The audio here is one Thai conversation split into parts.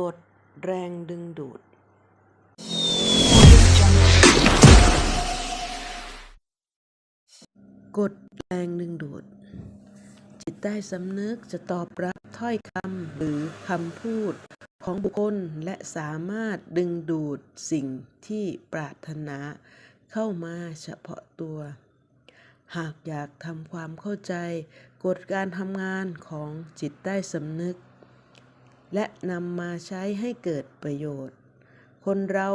กฎแรงดึงดูด กฎแรงดึงดูด จิตใต้สำนึกจะตอบรับถ้อยคำหรือคำพูดของบุคคลและสามารถดึงดูดสิ่งที่ปรารถนาเข้ามาเฉพาะตัว หากอยากทำความเข้าใจ กฎการทำงานของจิตใต้สำนึก และนำมาใช้ให้เกิดประโยชน์ คนเรา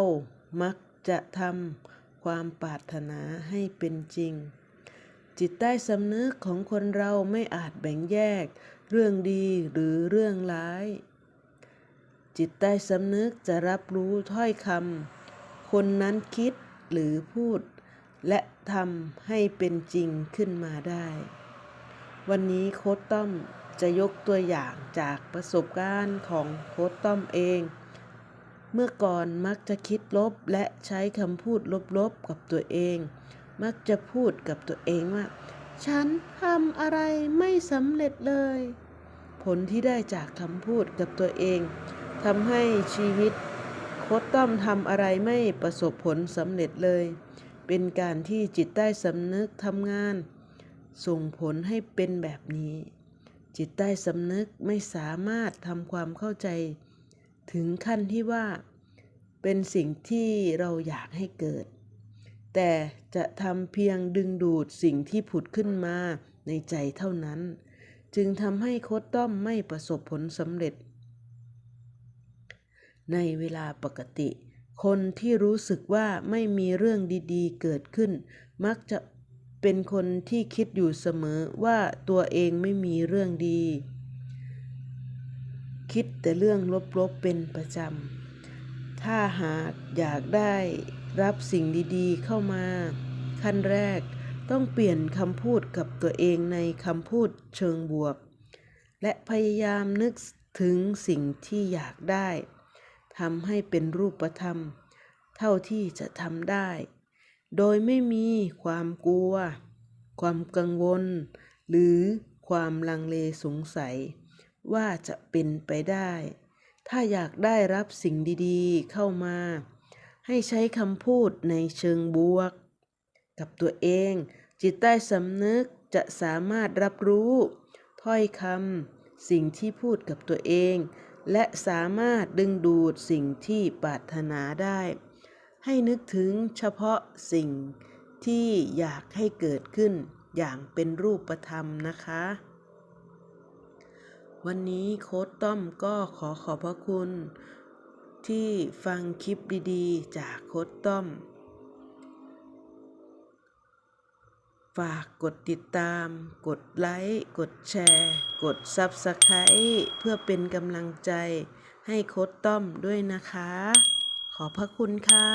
มักจะทำความปรารถนาให้เป็นจริง จิตใต้สำนึกของคนเราไม่อาจแบ่งแยก เรื่องดีหรือเรื่องร้าย จิตใต้สำนึกจะรับรู้ถ้อยคำคนนั้นคิดหรือพูด และทำให้เป็นจริงขึ้นมาได้ วันนี้โค้ดต้อม จะยกตัวอย่างจากประสบการณ์ของโค้ดต้อมเอง เมื่อก่อนมักจะคิดลบและใช้คำพูดลบๆกับตัวเอง มักจะพูดกับตัวเองว่า ฉันทำอะไรไม่สำเร็จเลย ผลที่ได้จากคำพูดกับตัวเองทำให้ชีวิตโค้ดต้อมทำอะไรไม่ประสบผลสำเร็จเลย เป็นการที่จิตใต้สำนึกทำงาน ส่งผลให้เป็นแบบนี้ จิตใต้สำนึกไม่สามารถทำความเข้าใจถึงขั้นที่ว่าเป็นสิ่งที่เราอยากให้เกิด แต่จะทำเพียงดึงดูดสิ่งที่ผุดขึ้นมาในใจเท่านั้น จึงทำให้โค้ดต้อมไม่ประสบผลสำเร็จ ในเวลาปกติ คนที่รู้สึกว่าไม่มีเรื่องดีๆ เกิดขึ้น มักจะ เป็นคนที่คิดอยู่เสมอว่าตัวเองไม่มีเรื่องดี คิดแต่เรื่องลบๆเป็นประจำ ถ้าหากอยากได้รับสิ่งดีๆเข้ามา ขั้นแรกต้องเปลี่ยนคำพูดกับตัวเองในคำพูดเชิงบวก และพยายามนึกถึงสิ่งที่อยากได้ทำให้เป็นรูปธรรม เท่าที่จะทำได้ โดยไม่มีความกลัว ความกังวล หรือความลังเลสงสัย ว่าจะเป็นไปได้ ถ้าอยากได้รับสิ่งดีๆ เข้ามา ให้ใช้คำพูดในเชิงบวก กับตัวเอง จิตใต้สำนึกจะสามารถรับรู้ ถ้อยคำสิ่งที่พูดกับตัวเอง และสามารถดึงดูดสิ่งที่ปรารถนาได้ ให้นึกถึงเฉพาะสิ่งที่อยากให้เกิดขึ้นอย่างเป็นรูปธรรมนะคะ วันนี้โค้ดต้อมก็ขอขอบพระคุณ ที่ฟังคลิปดีๆ จากโค้ดต้อม ฝากกดติดตาม กดไลค์ กดแชร์ กด Subscribe เพื่อเป็นกำลังใจให้โค้ดต้อมด้วยนะคะ ขอบพระคุณค่ะ